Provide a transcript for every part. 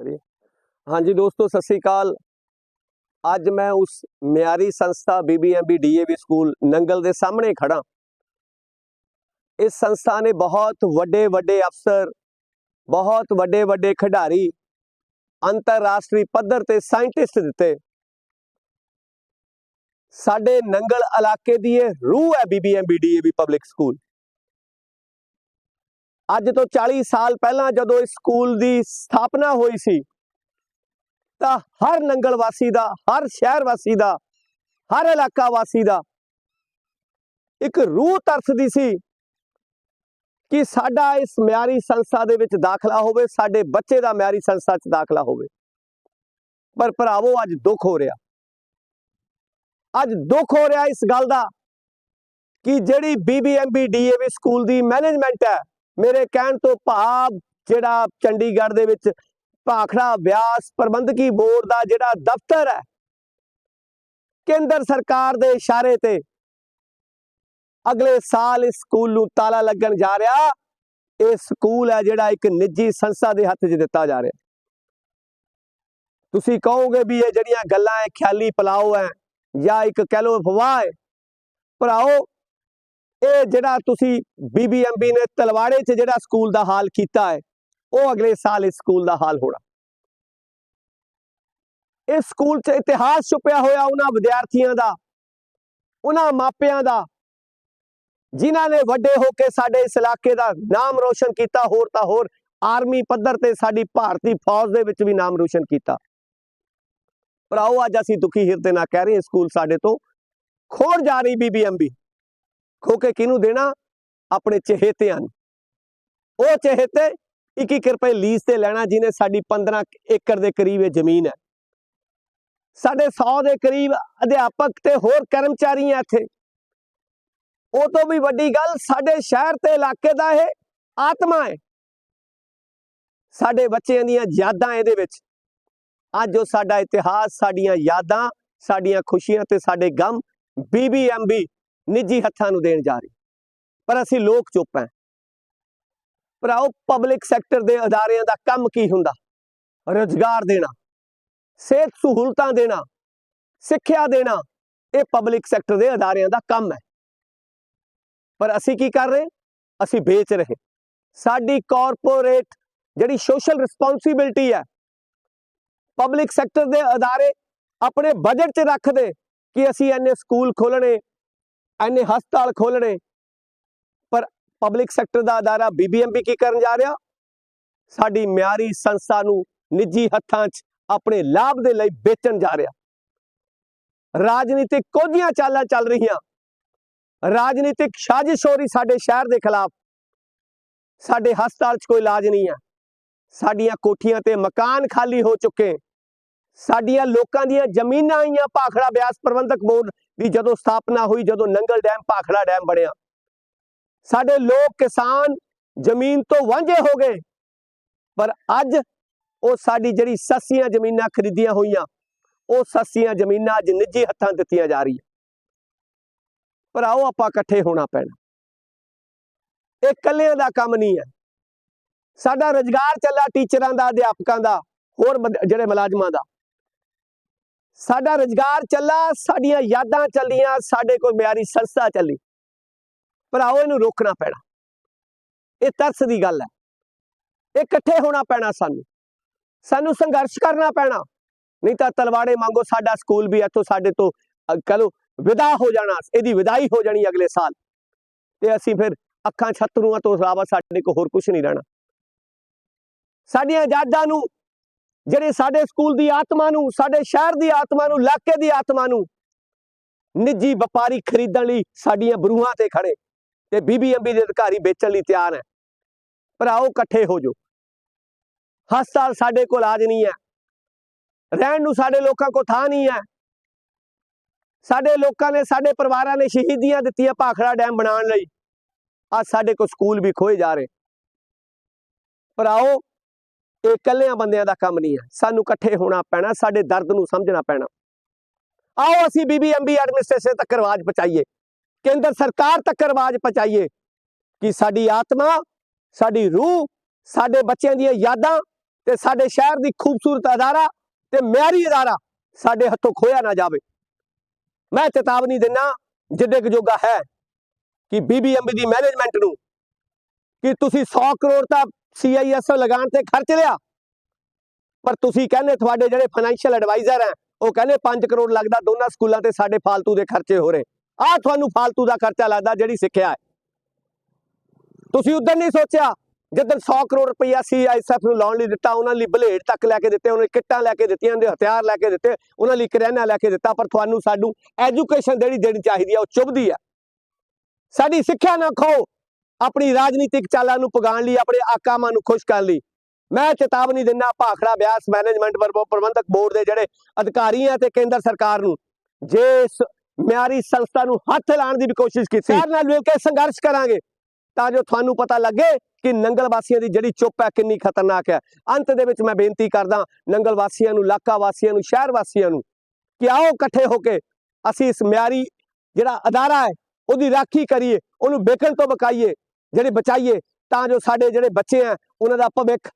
ਕਰੀਏ। ਹਾਂਜੀ ਦੋਸਤੋ, ਸਤਿ ਸ੍ਰੀ ਅਕਾਲ। ਅੱਜ ਮੈਂ ਉਸ ਮਿਆਰੀ ਸੰਸਥਾ ਬੀਬੀਐਮਬੀ ਡੀਏਵੀ ਸਕੂਲ ਨੰਗਲ ਦੇ ਸਾਹਮਣੇ ਖੜਾ ਇਸ ਸੰਸਥਾ ਨੇ ਬਹੁਤ ਵੱਡੇ ਵੱਡੇ ਅਫਸਰ, ਬਹੁਤ ਵੱਡੇ ਵੱਡੇ ਖਿਡਾਰੀ, ਅੰਤਰਰਾਸ਼ਟਰੀ ਪੱਧਰ ਤੇ ਸਾਇੰਟਿਸਟ ਦਿੱਤੇ। ਸਾਡੇ ਨੰਗਲ ਇਲਾਕੇ ਦੀ ਇਹ ਰੂਹ ਹੈ ਬੀਬੀਐਮਬੀ ਡੀਏਵੀ ਪਬਲਿਕ ਸਕੂਲ। ਅੱਜ ਤੋਂ 40 ਸਾਲ ਪਹਿਲਾਂ ਜਦੋਂ ਇਸ ਸਕੂਲ ਦੀ ਸਥਾਪਨਾ ਹੋਈ ਸੀ, ਤਾਂ ਹਰ ਨੰਗਲ ਵਾਸੀ ਦਾ, ਹਰ ਸ਼ਹਿਰ ਵਾਸੀ ਦਾ, ਹਰ ਇਲਾਕਾ ਵਾਸੀ ਦਾ ਇੱਕ ਰੂਹ ਤਰਸਦੀ ਸੀ ਕਿ ਸਾਡਾ ਇਸ ਮਿਆਰੀ ਸੰਸਥਾ ਦੇ ਵਿੱਚ ਦਾਖਲਾ ਹੋਵੇ, ਸਾਡੇ ਬੱਚੇ ਦਾ ਮਿਆਰੀ ਸੰਸਥਾ 'ਚ ਦਾਖਲਾ ਹੋਵੇ। ਪਰ ਭਰਾਵੋ, ਅੱਜ ਦੁੱਖ ਹੋ ਰਿਹਾ। ਅੱਜ ਦੁੱਖ ਹੋ ਰਿਹਾ ਇਸ ਗੱਲ ਦਾ ਕਿ ਜਿਹੜੀ ਬੀਬੀਐਮਬੀ ਡੀਏਵੀ ਸਕੂਲ ਦੀ ਮੈਨੇਜਮੈਂਟ ਹੈ ਮੇਰੇ ਕਹਿਣ ਤੋਂ ਭਾਵ ਜਿਹੜਾ ਚੰਡੀਗੜ੍ਹ ਦੇ ਵਿੱਚ ਭਾਖੜਾ ਵਿਆਸ ਪ੍ਰਬੰਧਕੀ ਬੋਰਡ ਦਾ ਜਿਹੜਾ ਦਫ਼ਤਰ ਹੈ, ਕੇਂਦਰ ਸਰਕਾਰ ਦੇ ਇਸ਼ਾਰੇ ਤੇ ਅਗਲੇ ਸਾਲ ਇਸ ਸਕੂਲ ਨੂੰ ਤਾਲਾ ਲੱਗਣ ਜਾ ਰਿਹਾ। ਇਹ ਸਕੂਲ ਹੈ ਜਿਹੜਾ ਇੱਕ ਨਿੱਜੀ ਸੰਸਥਾ ਦੇ ਹੱਥ 'ਚ ਦਿੱਤਾ ਜਾ ਰਿਹਾ। ਤੁਸੀਂ ਕਹੋਗੇ ਵੀ ਇਹ ਜਿਹੜੀਆਂ ਗੱਲਾਂ ਹੈ ਖਿਆਲੀ ਪਲਾਓ ਹੈ ਜਾਂ ਇੱਕ ਕਹਿ ਲਓ ਅਫਵਾਹ ਹੈ। ਭਰਾਓ ਇਹ ਜਿਹੜਾ ਤੁਸੀਂ ਬੀਬੀਐਮਬੀ ਨੇ ਤਲਵਾੜੇ 'ਚ ਜਿਹੜਾ ਸਕੂਲ ਦਾ ਹਾਲ ਕੀਤਾ ਹੈ, ਉਹ ਅਗਲੇ ਸਾਲ ਇਸ ਸਕੂਲ ਦਾ ਹਾਲ ਹੋਣਾ। ਇਸ ਸਕੂਲ 'ਚ ਇਤਿਹਾਸ ਛੁਪਿਆ ਹੋਇਆ ਉਹਨਾਂ ਵਿਦਿਆਰਥੀਆਂ ਦਾ, ਉਹਨਾਂ ਮਾਪਿਆਂ ਦਾ, ਜਿਨ੍ਹਾਂ ਨੇ ਵੱਡੇ ਹੋ ਕੇ ਸਾਡੇ ਇਸ ਇਲਾਕੇ ਦਾ ਨਾਮ ਰੋਸ਼ਨ ਕੀਤਾ, ਹੋਰ ਤਾਂ ਹੋਰ ਆਰਮੀ ਪੱਧਰ ਤੇ ਸਾਡੀ ਭਾਰਤੀ ਫੌਜ ਦੇ ਵਿੱਚ ਵੀ ਨਾਮ ਰੋਸ਼ਨ ਕੀਤਾ। ਭਰਾਓ, ਅੱਜ ਅਸੀਂ ਦੁਖੀ ਹਿਰਦੇ ਨਾਲ ਕਹਿ ਰਹੇ ਸਕੂਲ ਸਾਡੇ ਤੋਂ ਖੋੜ ਜਾ ਰਹੀ ਬੀਬੀਐਮਬੀ ਖੋ ਕੇ ਕਿਹਨੂੰ ਦੇਣਾ? ਆਪਣੇ ਚਹੇਤਿਆਂ ਨੂੰ ਉਹ ਚਹੇਤੇ 21 ਰੁਪਏ ਲੀਜ਼ ਤੇ ਲੈਣਾ ਜਿਹਨੇ ਸਾਡੀ 15 ਏਕੜ ਦੇ ਕਰੀਬ ਇਹ ਜ਼ਮੀਨ ਹੈ। ਸਾਡੇ 100 ਦੇ ਕਰੀਬ ਅਧਿਆਪਕ ਤੇ ਹੋਰ ਕਰਮਚਾਰੀ ਆ ਇੱਥੇ। ਉਹ ਤੋਂ ਵੀ ਵੱਡੀ ਗੱਲ, ਸਾਡੇ ਸ਼ਹਿਰ ਤੇ ਇਲਾਕੇ ਦਾ ਇਹ ਆਤਮਾ ਹੈ। ਸਾਡੇ ਬੱਚਿਆਂ ਦੀਆਂ ਯਾਦਾਂ ਇਹਦੇ ਵਿੱਚ। ਅੱਜ ਉਹ ਸਾਡਾ ਇਤਿਹਾਸ, ਸਾਡੀਆਂ ਯਾਦਾਂ, ਸਾਡੀਆਂ ਖੁਸ਼ੀਆਂ ਤੇ ਸਾਡੇ ਗਮ। ਬੀਬੀਐਮਬੀ ਨਿੱਜੀ ਹੱਥਾਂ ਨੂੰ ਦੇਣ ਜਾ ਰਹੀ। ਪਰ ਅਸੀਂ ਲੋਕ ਚੁੱਪ ਹਾਂ। ਭਰਾਓ ਪਬਲਿਕ ਸੈਕਟਰ ਦੇ ਅਦਾਰਿਆਂ ਦਾ ਕੰਮ ਕੀ ਹੁੰਦਾ? ਰੋਜ਼ਗਾਰ ਦੇਣਾ, ਸਿਹਤ ਸਹੂਲਤਾਂ ਦੇਣਾ, ਸਿੱਖਿਆ ਦੇਣਾ, ਇਹ ਪਬਲਿਕ ਸੈਕਟਰ ਦੇ ਅਦਾਰਿਆਂ ਦਾ ਕੰਮ ਹੈ। ਪਰ ਅਸੀਂ ਕੀ ਕਰ ਰਹੇ? ਅਸੀਂ ਵੇਚ ਰਹੇ। ਸਾਡੀ ਕਾਰਪੋਰੇਟ ਜਿਹੜੀ ਸੋਸ਼ਲ ਰਿਸਪੌਂਸਿਬਿਲਟੀ ਹੈ ਪਬਲਿਕ ਸੈਕਟਰ ਦੇ ਅਦਾਰੇ ਆਪਣੇ ਬਜਟ 'ਚ ਰੱਖਦੇ ਕਿ ਅਸੀਂ ਐਨੇ ਸਕੂਲ ਖੋਲਣੇ ਐਨੇ ਹਸਪਤਾਲ ਖੋਲਣੇ ਪਰ ਪਬਲਿਕ ਸੈਕਟਰ ਦਾ ਅਦਾਰਾ ਬੀਬੀਐਮਬੀ ਕੀ ਕਰਨ ਜਾ ਰਿਹਾ? ਸਾਡੀ ਮਿਆਰੀ ਸੰਸਥਾ ਨੂੰ ਨਿੱਜੀ ਹੱਥਾਂ 'ਚ ਆਪਣੇ ਲਾਭ ਦੇ ਲਈ ਵੇਚਣ ਜਾ ਰਿਹਾ। ਰਾਜਨੀਤਿਕ ਕੋਝੀਆਂ ਚਾਲਾਂ ਚੱਲ ਰਹੀਆਂ। ਰਾਜਨੀਤਿਕ ਸਾਜ਼ਿਸ਼ ਹੋ ਰਹੀ ਸਾਡੇ ਸ਼ਹਿਰ ਦੇ ਖਿਲਾਫ। ਸਾਡੇ ਹਸਪਤਾਲ 'ਚ ਕੋਈ ਇਲਾਜ ਨਹੀਂ ਹੈ। ਸਾਡੀਆਂ ਕੋਠੀਆਂ ਤੇ ਮਕਾਨ ਖਾਲੀ ਹੋ ਚੁੱਕੇ। ਸਾਡੀਆਂ ਲੋਕਾਂ ਦੀਆਂ ਜ਼ਮੀਨਾਂ ਆਈਆਂ ਭਾਖੜਾ ਬਿਆਸ ਪ੍ਰਬੰਧਕ ਬੋਰਡ ਦੀ ਜਦੋਂ ਸਥਾਪਨਾ ਹੋਈ, ਜਦੋਂ ਨੰਗਲ ਡੈਮ, ਭਾਖੜਾ ਡੈਮ ਬਣਿਆ। ਸਾਡੇ ਲੋਕ ਕਿਸਾਨ ਜ਼ਮੀਨ ਤੋਂ ਵਾਂਝੇ ਹੋ ਗਏ। ਪਰ ਅੱਜ ਉਹ ਸਾਡੀ ਜਿਹੜੀ ਸੱਸੀਆਂ ਜ਼ਮੀਨਾਂ ਖਰੀਦੀਆਂ ਹੋਈਆਂ, ਉਹ ਸੱਸੀਆਂ ਜ਼ਮੀਨਾਂ ਅੱਜ ਨਿੱਜੀ ਹੱਥਾਂ ਦਿੱਤੀਆਂ ਜਾ ਰਹੀਆਂ। ਪਰ ਆਓ ਆਪਾਂ ਇਕੱਠੇ ਹੋਣਾ ਪੈਣਾ। ਇਹ ਇਕੱਲਿਆਂ ਦਾ ਕੰਮ ਨਹੀਂ ਹੈ। ਸਾਡਾ ਰੁਜ਼ਗਾਰ ਚੱਲਾ ਟੀਚਰਾਂ ਦਾ, ਅਧਿਆਪਕਾਂ ਦਾ, ਹੋਰ ਜਿਹੜੇ ਮੁਲਾਜ਼ਮਾਂ ਦਾ। ਸਾਡਾ ਰੁਜ਼ਗਾਰ ਚੱਲਾ ਸਾਡੀਆਂ ਯਾਦਾਂ ਚੱਲੀਆਂ ਸਾਡੇ ਕੋਲ ਮਿਆਰੀ ਸੰਸਥਾ ਚੱਲੀ। ਪਰ ਇਹਨੂੰ ਰੋਕਣਾ ਪੈਣਾ। ਇਹ ਤਰਸ ਦੀ ਗੱਲ ਹੈ। ਇਕੱਠੇ ਹੋਣਾ ਪੈਣਾ ਸਾਨੂੰ। ਸਾਨੂੰ ਸੰਘਰਸ਼ ਕਰਨਾ ਪੈਣਾ। ਨਹੀਂ ਤਾਂ ਤਲਵਾੜੇ ਮੰਗੋ ਸਾਡਾ ਸਕੂਲ ਵੀ ਇੱਥੋਂ ਸਾਡੇ ਤੋਂ ਅ, ਕਹਿ ਲਓ ਵਿਦਾ ਹੋ ਜਾਣਾ। ਇਹਦੀ ਵਿਦਾਈ ਹੋ ਜਾਣੀ ਅਗਲੇ ਸਾਲ। ਤੇ ਅਸੀਂ ਫਿਰ ਅੱਖਾਂ ਛਤਰੂਆਂ ਤੋਂ ਇਲਾਵਾ ਸਾਡੇ ਕੋਲ ਹੋਰ ਕੁਝ ਨਹੀਂ ਰਹਿਣਾ। ਸਾਡੀਆਂ ਯਾਦਾਂ ਨੂੰ ਜਿਹੜੇ ਸਾਡੇ ਸਕੂਲ ਦੀ ਆਤਮਾ ਨੂੰ, ਸਾਡੇ ਸ਼ਹਿਰ ਦੀ ਆਤਮਾ ਨੂੰ, ਇਲਾਕੇ ਦੀ ਆਤਮਾ ਨੂੰ ਨਿੱਜੀ ਵਪਾਰੀ ਖਰੀਦਣ ਲਈ ਸਾਡੀਆਂ ਬਰੂਹਾਂ ਤੇ ਖੜੇ ਤੇ ਬੀਬੀਐਮਬੀ ਦੇ ਅਧਿਕਾਰੀ ਵੇਚਣ ਲਈ ਤਿਆਰ ਹੈ। ਪਰ ਇਕੱਠੇ ਹੋ ਜਾਓ। ਹਸਪਤਾਲ ਸਾਡੇ ਕੋਲ ਆਜ ਨਹੀਂ ਹੈ। ਰਹਿਣ ਨੂੰ ਸਾਡੇ ਲੋਕਾਂ ਕੋਲ ਥਾਂ ਨਹੀਂ ਹੈ। ਸਾਡੇ ਲੋਕਾਂ ਨੇ, ਸਾਡੇ ਪਰਿਵਾਰਾਂ ਨੇ ਸ਼ਹੀਦੀਆਂ ਦਿੱਤੀਆਂ ਭਾਖੜਾ ਡੈਮ ਬਣਾਉਣ ਲਈ। ਅੱਜ ਸਾਡੇ ਕੋਲ ਸਕੂਲ ਵੀ ਖੋਏ ਜਾ ਰਹੇ। ਭਰਾਓ ਇਹ ਇਕੱਲਿਆਂ ਬੰਦਿਆਂ ਦਾ ਕੰਮ ਨਹੀਂ ਹੈ ਸਾਨੂੰ ਇਕੱਠੇ ਹੋਣਾ ਪੈਣਾ, ਸਾਡੇ ਦਰਦ ਨੂੰ ਸਮਝਣਾ ਪੈਣਾ। ਆਓ ਅਸੀਂ ਬੀਬੀਐਮਬੀ ਐਡਮਿਨਿਸਟ੍ਰੇਸ਼ਨ ਤੱਕ ਆਵਾਜ਼ ਪਹੁੰਚਾਈਏ। ਕੇਂਦਰ ਸਰਕਾਰ ਤੱਕ ਆਵਾਜ਼ ਪਹੁੰਚਾਈਏ ਕਿ ਸਾਡੀ ਆਤਮਾ, ਸਾਡੀ ਰੂਹ, ਸਾਡੇ ਬੱਚਿਆਂ ਦੀਆਂ ਯਾਦਾਂ ਤੇ ਸਾਡੇ ਸ਼ਹਿਰ ਦੀ ਖੂਬਸੂਰਤ ਅਦਾਰਾ ਤੇ ਮਿਆਰੀ ਅਦਾਰਾ ਸਾਡੇ ਹੱਥੋਂ ਖੋਇਆ ਨਾ ਜਾਵੇ। ਮੈਂ ਚੇਤਾਵਨੀ ਦਿੰਨਾ, ਜਿੱਡੇ ਕੁ ਜੋਗਾ ਹੈ ਕਿ ਬੀਬੀਐਮਬੀ ਦੀ ਮੈਨੇਜਮੈਂਟ ਨੂੰ ਕਿ ਤੁਸੀਂ 100 ਕਰੋੜ ਤਾਂ ਸੀਆਈਐਸਓ ਲਗਾਉਣ ਤੇ ਖਰਚ ਲਿਆ। ਪਰ ਤੁਸੀਂ ਕਹਿੰਦੇ ਤੁਹਾਡੇ ਜਿਹੜੇ ਫਾਈਨੈਂਸ਼ੀਅਲ ਐਡਵਾਈਜ਼ਰ ਹੈ, ਉਹ ਕਹਿੰਦੇ 5 ਕਰੋੜ ਲੱਗਦਾ ਦੋਨਾਂ ਸਕੂਲਾਂ ਤੇ ਸਾਡੇ ਫਾਲਤੂ ਦੇ ਖਰਚੇ ਹੋ ਰਹੇ। ਆਹ ਤੁਹਾਨੂੰ ਫਾਲਤੂ ਦਾ ਖਰਚਾ ਲੱਗਦਾ ਜਿਹੜੀ ਸਿੱਖਿਆ ਹੈ। ਤੁਸੀਂ ਉਦੋਂ ਨਹੀਂ ਸੋਚਿਆ ਜਦੋਂ 100 ਕਰੋੜ ਰੁਪਈਆ ਸੀਆਈਐਸਐਫ ਨੂੰ ਲਾਉਣ ਲਈ ਦਿੱਤਾ, ਉਹਨਾਂ ਲਈ ਬਲੇਡ ਤੱਕ ਲੈ ਕੇ ਦਿੱਤੇ, ਉਹਨਾਂ ਲਈ ਕਿੱਟਾਂ ਲੈ ਕੇ ਦਿੱਤੀਆਂ ਦੇ ਹਥਿਆਰ ਲੈ ਕੇ ਦਿੱਤੇ, ਉਹਨਾਂ ਲਈ ਕਰਿਆਨਾ ਲੈ ਕੇ ਦਿੱਤਾ, ਪਰ ਤੁਹਾਨੂੰ ਸਾਨੂੰ ਐਜੂਕੇਸ਼ਨ ਜਿਹੜੀ ਦੇਣੀ ਚਾਹੀਦੀ ਆ ਉਹ ਚੁੱਭਦੀ ਆ ਸਾਡੀ ਸਿੱਖਿਆ ਨਾ ਖੋ ਆਪਣੀ ਰਾਜਨੀਤਿਕ ਚਾਲਾਂ ਨੂੰ ਪਗਾਉਣ ਲਈ ਆਪਣੇ ਆਕਾਮਾਂ ਨੂੰ ਖੁਸ਼ ਕਰਨ ਲਈ। ਮੈਂ ਚੇਤਾਵਨੀ ਦਿੰਨਾ ਭਾਖੜਾ ਬਿਆਸ ਮੈਨੇਜਮੈਂਟ ਵਰਬੋ ਪ੍ਰਬੰਧਕ ਬੋਰਡ ਦੇ ਜਿਹੜੇ ਅਧਿਕਾਰੀ ਆ ਤੇ ਕੇਂਦਰ ਸਰਕਾਰ ਨੂੰ। ਜੇ ਇਸ ਮਿਆਰੀ ਸੰਸਥਾ ਨੂੰ ਹੱਥ ਲਾਉਣ ਦੀ ਵੀ ਕੋਸ਼ਿਸ਼ ਕੀਤੀ ਸਾਰ ਨਾਲ ਮਿਲ ਕੇ ਸੰਘਰਸ਼ ਕਰਾਂਗੇ ਤਾਂ ਜੋ ਤੁਹਾਨੂੰ ਪਤਾ ਲੱਗੇ ਕਿ ਨੰਗਲ ਵਾਸੀਆਂ ਦੀ ਜਿਹੜੀ ਚੁੱਪ ਹੈ ਕਿੰਨੀ ਖਤਰਨਾਕ ਹੈ। ਅੰਤ ਦੇ ਵਿੱਚ ਮੈਂ ਬੇਨਤੀ ਕਰਦਾ ਨੰਗਲ ਵਾਸੀਆਂ ਨੂੰ ਇਲਾਕਾ ਵਾਸੀਆਂ ਨੂੰ ਸ਼ਹਿਰ ਵਾਸੀਆਂ ਨੂੰ ਕਿ ਆਓ ਇਕੱਠੇ ਹੋ ਕੇ ਅਸੀਂ ਇਸ ਮਿਆਰੀ ਜਿਹੜਾ ਅਦਾਰਾ ਹੈ ਉਹਦੀ ਰਾਖੀ ਕਰੀਏ ਉਹਨੂੰ ਵਿਕਣ ਤੋਂ ਬਕਾਈਏ ਜਿਹੜੇ ਬਚਾਈਏ, ਤਾਂ ਜੋ ਸਾਡੇ ਜਿਹੜੇ ਬੱਚੇ ਆ, ਉਹਨਾਂ ਦਾ ਭਵਿੱਖ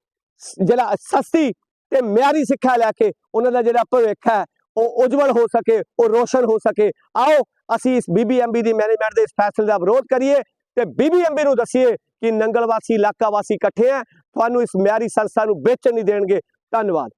ਜਿਹੜਾ ਸਸਤੀ ਤੇ ਮਿਆਰੀ ਸਿੱਖਿਆ ਲੈ ਕੇ ਉਹਨਾਂ ਦਾ ਜਿਹੜਾ ਭਵਿੱਖ ਹੈ, ਉਹ ਉਜਵਲ ਹੋ ਸਕੇ, ਉਹ ਰੋਸ਼ਨ ਹੋ ਸਕੇ। ਆਓ, ਅਸੀਂ ਇਸ ਬੀਬੀਐਮਬੀ ਦੀ ਮੈਨੇਜਮੈਂਟ ਦੇ ਇਸ ਫੈਸਲੇ ਦਾ ਵਿਰੋਧ ਕਰੀਏ ਤੇ ਬੀਬੀਐਮਬੀ ਨੂੰ ਦਸੀਏ ਕਿ ਨੰਗਲ ਵਾਸੀ ਇਲਾਕਾ ਵਾਸੀ ਇਕੱਠੇ ਆ, ਤੁਹਾਨੂੰ ਇਸ ਮਿਆਰੀ ਸੰਸਥਾ ਨੂੰ ਵੇਚਣ ਨਹੀਂ ਦੇਣਗੇ। ਧੰਨਵਾਦ।